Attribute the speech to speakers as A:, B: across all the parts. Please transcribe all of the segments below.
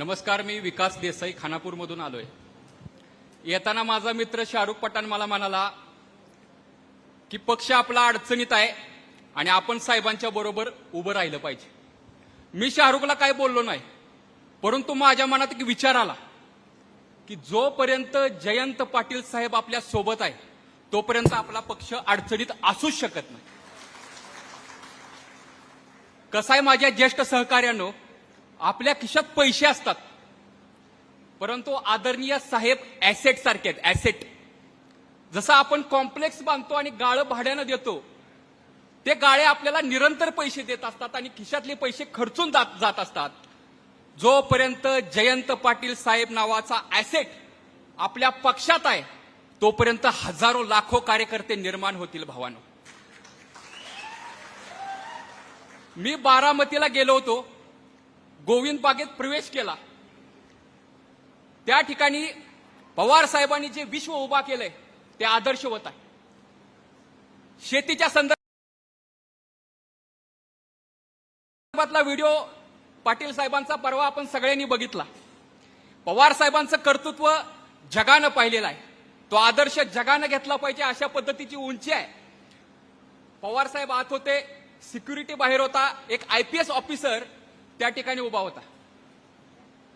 A: नमस्कार मी विकास देसाई खानापूरमधून आलोय. येताना माझा मित्र शाहरुख पठाण मला म्हणाला की पक्ष आपला अडचणीत आहे आणि आपण साहेबांच्या बरोबर उभं राहिलं पाहिजे. मी शाहरुखला काय बोललो नाही परंतु माझ्या मनात एक विचार आला की जोपर्यंत जयंत पाटील साहेब आपल्यासोबत आहे तोपर्यंत आपला पक्ष अडचणीत असूच शकत नाही. कसं आहे माझ्या ज्येष्ठ सहकार्यानं आपल्या खिशात पैसे असतात. परंतु आदरणीय साहेब ऍसेट सारखे आहेत ऍसेट जसं आपण कॉम्प्लेक्स बांधतो आणि गाळं भाड्यानं देतो ते गाळे आपल्याला निरंतर पैसे देत असतात आणि खिशातले पैसे खर्चून जात जात असतात. जोपर्यंत जयंत पाटील साहेब नावाचा ऍसेट आपल्या पक्षात आहे तोपर्यंत हजारो लाखो कार्यकर्ते निर्माण होतील भावानो. मी बारामतीला गेलो होतो. गोविंद बागेत प्रवेश केला. त्या ठिकाणी पवार साहेबांनी जे विश्व उभा केलंय ते आदर्शवत आहे. शेतीच्या संदर्भातला व्हिडिओ पाटील साहेबांचा परवा आपण सगळ्यांनी बघितला. पवार साहेबांचं कर्तृत्व जगानं पाहिलेलं आहे. तो आदर्श जगानं घेतला पाहिजे अशा पद्धतीची उंची आहे. पवार साहेब आत होते सिक्युरिटी बाहेर होता. एक आयपीएस ऑफिसर त्या ठिकाणी उभा होता.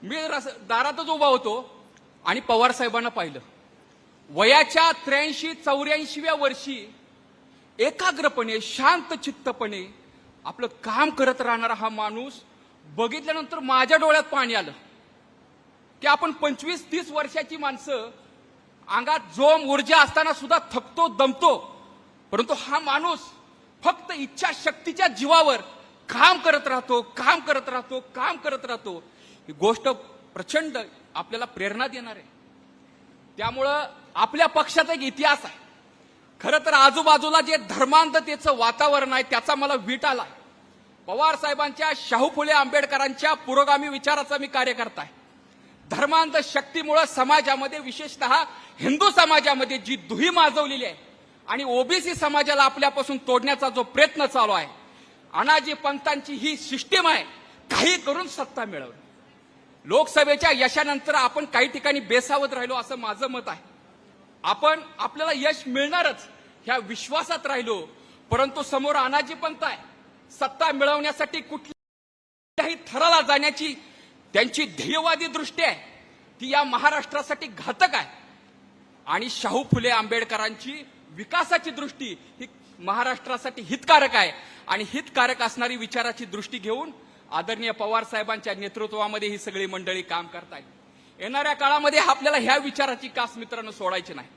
A: मी रस- दारातच उभा होतो आणि पवार साहेबांना पाहिलं. वयाच्या त्र्याऐंशी चौऱ्याऐंशीव्या वर्षी एकाग्रपणे शांत चित्तपणे आपलं काम करत राहणारा हा माणूस बघितल्यानंतर माझ्या डोळ्यात पाणी आलं. की आपण पंचवीस तीस वर्षाची माणसं अंगात जोम ऊर्जा असताना सुद्धा थकतो दमतो. परंतु हा माणूस फक्त इच्छाशक्तीच्या जीवावर काम करत राहतो काम करत राहतो काम करत राहतो. ही गोष्ट प्रचंड आपल्याला प्रेरणा देणार आहे. त्यामुळं आपल्या पक्षाचा एक इतिहास आहे. खरं तर आजूबाजूला जे धर्मांधतेचं वातावरण आहे त्याचा मला वीट आला पवार साहेबांच्या शाहू फुले आंबेडकरांच्या पुरोगामी विचाराचा मी कार्यकर्ता आहे धर्मांध शक्तीमुळे समाजामध्ये विशेषतः हिंदू समाजामध्ये जी दुही माजवलेली आहे आणि ओबीसी समाजाला आपल्यापासून तोडण्याचा जो प्रयत्न चालू आहे अनाजी पंतांची ही सिस्टीम आहे. काही करून सत्ता मिळवली. लोकसभेच्या यशानंतर आपण काही ठिकाणी बेसावत राहिलो असं माझं मत आहे. आपण आपल्याला यश मिळणारच ह्या विश्वासात राहिलो. परंतु समोर अनाजी पंत आहे. सत्ता मिळवण्यासाठी कुठल्याही थराला जाण्याची त्यांची ध्येयवादी दृष्टी आहे. ती या महाराष्ट्रासाठी घातक आहे. आणि शाहू फुले आंबेडकरांची विकासाची दृष्टी ही महाराष्ट्रासाठी हितकारक आहे. आणि हितकारक असणारी विचाराची दृष्टी घेऊन आदरणीय पवार साहेबांच्या नेतृत्वामध्ये ही सगळी मंडळी काम करतायत. येणाऱ्या काळामध्ये आपल्याला ह्या विचाराची कास मित्रांनो सोडायची नाही.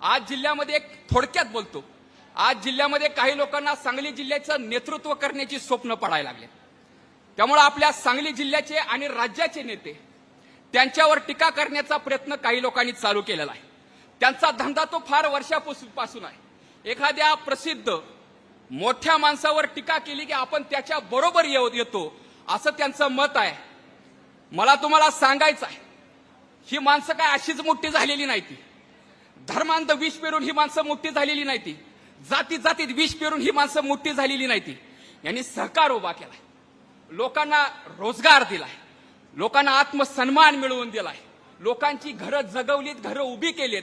A: आज जिल्ह्यामध्ये एक थोडक्यात बोलतो. आज जिल्ह्यामध्ये काही लोकांना सांगली जिल्ह्याचं नेतृत्व करण्याची स्वप्न पडायला लागले. त्यामुळे आपल्या सांगली जिल्ह्याचे आणि राज्याचे नेते त्यांच्यावर टीका करण्याचा प्रयत्न काही लोकांनी चालू केलेला आहे. त्यांचा धंदा तो फार वर्षापासून आहे. एखाद्या प्रसिद्ध मोठ्या माणसावर टीका केली की आपण त्याच्या बरोबर येऊ- येतो. असं त्यांचं मत आहे. मला तुम्हाला सांगायचं आहे. ही माणसं काय अशीच मोठी झालेली नाही ती. धर्मांत विष पेरून ही माणसं मोठी झालेली नाही ती. जाती जातीत विष पेरून ही माणसं मोठी झालेली नाही ती. यांनी सहकार उभा केलाय. लोकांना रोजगार दिलाय. लोकांना आत्मसन्मान मिळवून दिलाय. लोकांची घरं जगवलीत घरं उभी केलीत.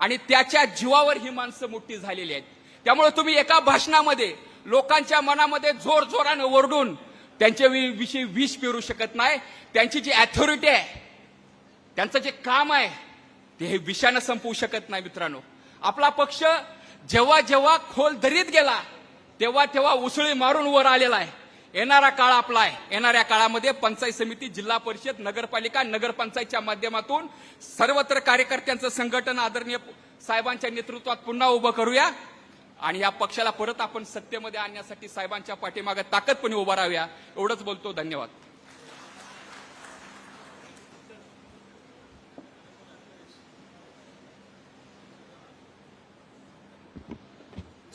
A: आणि त्याच्या जीवावर ही माणसं मोठी झालेली आहेत. त्यामुळे तुम्ही एका भाषणामध्ये लोकांच्या मनामध्ये जोर जोरानं ओरडून त्यांच्या वि- विषयी विष पेरू शकत नाही. त्यांची जी अथॉरिटी आहे त्यांचं जे काम आहे ते हे विषानं संपवू शकत नाही मित्रांनो. आपला पक्ष जेव्हा जेव्हा खोल दरीत गेला तेव्हा तेव्हा उसळी मारून वर आलेला आहे. येणारा काळ आपला आहे. येणाऱ्या काळामध्ये पंचायत समिती जिल्हा परिषद नगरपालिका नगरपंचायतच्या माध्यमातून सर्वत्र कार्यकर्त्यांचं संघटन आदरणीय साहेबांच्या नेतृत्वात पुन्हा उभं करूया. आणि या पक्षाला परत आपण सत्तेमध्ये आणण्यासाठी साहेबांच्या पाठीमागे ताकदपणे उभा राहूया. एवढंच बोलतो. धन्यवाद.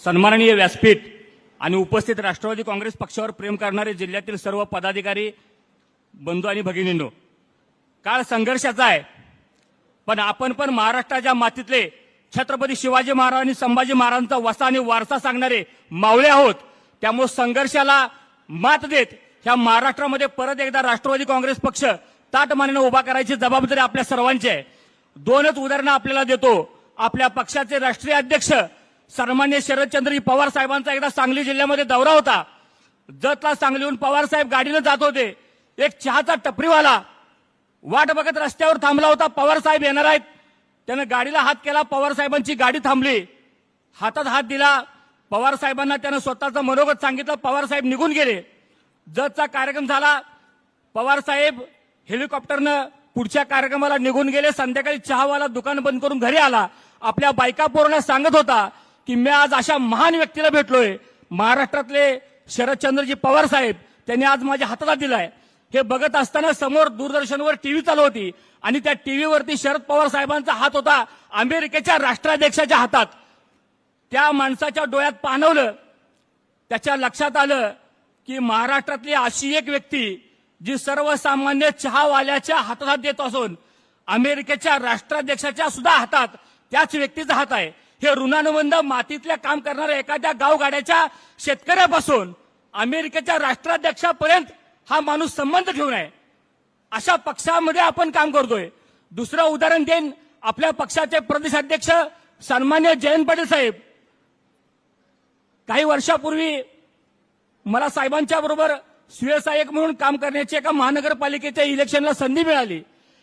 B: सन्माननीय व्यासपीठ आणि उपस्थित राष्ट्रवादी काँग्रेस पक्षावर प्रेम करणारे जिल्ह्यातील सर्व पदाधिकारी बंधू आणि भगिनींनो काळ संघर्षाचा आहे. पण आपण पण महाराष्ट्राच्या मातीतले छत्रपती शिवाजी महाराज आणि संभाजी महाराजांचा वसा आणि वारसा सांगणारे मावळे आहोत. त्यामुळे संघर्षाला मात देत ह्या महाराष्ट्रामध्ये परत एकदा राष्ट्रवादी काँग्रेस पक्ष ताटमानेनं उभा करायची जबाबदारी आपल्या सर्वांची आहे. दोनच उदाहरणं आपल्याला देतो. आपल्या पक्षाचे राष्ट्रीय अध्यक्ष सन्मान्य शरदचंद्रजी पवार साहेबांचा एकदा सांगली जिल्ह्यामध्ये दौरा होता. जतला सांगलीहून पवार साहेब गाडीनं जात होते. एक चहाचा टपरीवाला वाट बघत रस्त्यावर थांबला होता. पवार साहेब येणार आहेत. त्यानं गाडीला हात केला. पवार साहेबांची गाडी थांबली. हातात हात दिला. पवार साहेबांना त्यानं स्वतःचं मनोगत सांगितलं. पवार साहेब निघून गेले. जतचा कार्यक्रम झाला. पवार साहेब हेलिकॉप्टरनं पुढच्या कार्यक्रमाला निघून गेले. संध्याकाळी चहावाला दुकान बंद करून घरी आला. आपल्या बायका पोरांना सांगत होता की मी आज अशा महान व्यक्तीला भेटलोय. महाराष्ट्रातले शरदचंद्रजी पवार साहेब त्यांनी आज माझ्या हाताला दिलाय. हे बघत असताना समोर दूरदर्शनवर टीव्ही चालू होती आणि त्या टीव्हीवरती शरद पवार साहेबांचा हात होता अमेरिकेच्या राष्ट्राध्यक्षाच्या हातात. त्या माणसाच्या डोळ्यात पाणवलं त्याच्या लक्षात आलं की महाराष्ट्रातली अशी एक व्यक्ती जी सर्वसामान्य चहावाल्याच्या हातात देत असून अमेरिकेच्या राष्ट्राध्यक्षाच्या सुद्धा हातात त्याच व्यक्तीचा हात आहे. हे ऋणानुबंध मातीतल्या काम करणाऱ्या एखाद्या गावगाड्याच्या शेतकऱ्यापासून अमेरिकेच्या राष्ट्राध्यक्षापर्यंत हा माणूस संबंध ठेवून आहे. अशा पक्षामध्ये आपण काम करतोय. दुसरं उदाहरण देईन आपल्या पक्षाचे प्रदेशाध्यक्ष सन्मान्य जयंत पाटील साहेब. काही वर्षापूर्वी मला साहेबांच्या बरोबर सुयसहाय्यक म्हणून काम करण्याची एका महानगरपालिकेच्या इलेक्शनला संधी मिळाली.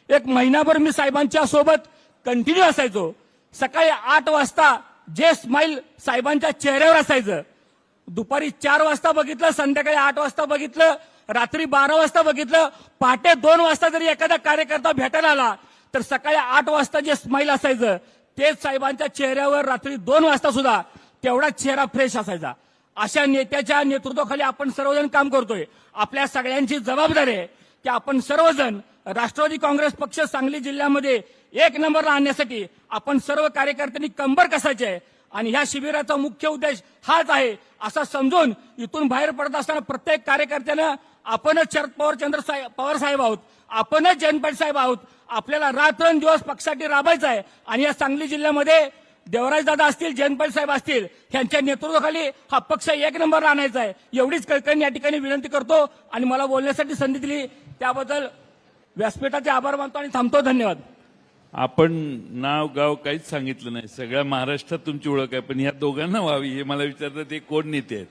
B: एक महिनाभर मी साहेबांच्या सोबत कंटिन्यू असायचो. सकाळी आठ वाजता जे स्माईल साहेबांच्या चेहऱ्यावर असायचं. दुपारी चार वाजता बघितलं संध्याकाळी आठ वाजता बघितलं रात्री बारा वाजता बघितलं पहाटे दोन वाजता जरी एखादा कार्यकर्ता भेटायला आला तर सकाळी आठ वाजता जे स्माईल असायचं तेच साहेबांच्या चेहऱ्यावर रात्री दोन वाजता सुद्धा तेवढा चेहरा फ्रेश असायचा. अशा नेत्याच्या नेतृत्वाखाली आपण सर्वजण काम करतोय. आपल्या सगळ्यांची जबाबदारी आहे की आपण सर्वजण राष्ट्रवादी काँग्रेस पक्ष सांगली जिल्ह्यामध्ये एक नंबरला आणण्यासाठी आपण सर्व कार्यकर्त्यांनी कंबर कसायचे आहे. आणि ह्या शिबिराचा मुख्य उद्देश हाच आहे असा समजून इथून बाहेर पडत असताना प्रत्येक कार्यकर्त्यानं आपणच शरद पवार चंद्र साहेब पवार साहेब आहोत. आपणच जयंत साहेब आहोत. आपल्याला रात्रंदिवस पक्षासाठी राबायचं आहे. आणि या सांगली जिल्ह्यामध्ये देवराज दादा असतील जयंत साहेब असतील यांच्या नेतृत्वाखाली हा पक्ष एक नंबर आणायचा आहे. एवढीच कळकणी या ठिकाणी विनंती करतो. आणि मला बोलण्यासाठी संधी दिली. त्याबद्दल व्यासपीठाचे आभार मानतो आणि थांबतो. धन्यवाद.
C: आपण नाव गाव काहीच सांगितलं नाही. सगळ्या महाराष्ट्रात तुमची ओळख आहे पण ह्या दोघांना व्हावी हे मला विचारतात. ते कोण नेते आहेत?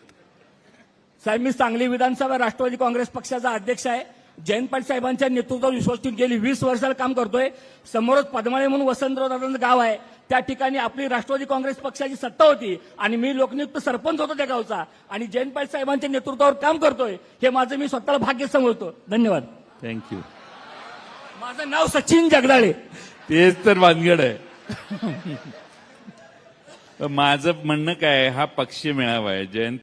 B: साहेब मी सांगली विधानसभा राष्ट्रवादी काँग्रेस पक्षाचा अध्यक्ष आहे. जयंत पाटील साहेबांच्या नेतृत्वावर विश्वास ठेवून गेली. वीस वर्षाला काम करतोय. समोरच पद्माळे म्हणून वसंतराव दादांचं गाव आहे. त्या ठिकाणी आपली राष्ट्रवादी काँग्रेस पक्षाची सत्ता होती आणि मी लोकनियुक्त सरपंच होतो त्या गावचा. आणि जयंत पाटील साहेबांच्या नेतृत्वावर काम करतोय. हे माझं मी स्वतःला भाग्य समजतो. धन्यवाद.
C: थँक्यू
B: माझं नाव सचिन जगदाळे.
C: तेच तर वानगड आहे. माझं म्हणणं काय हा पक्षी मेळावा आहे. जयंत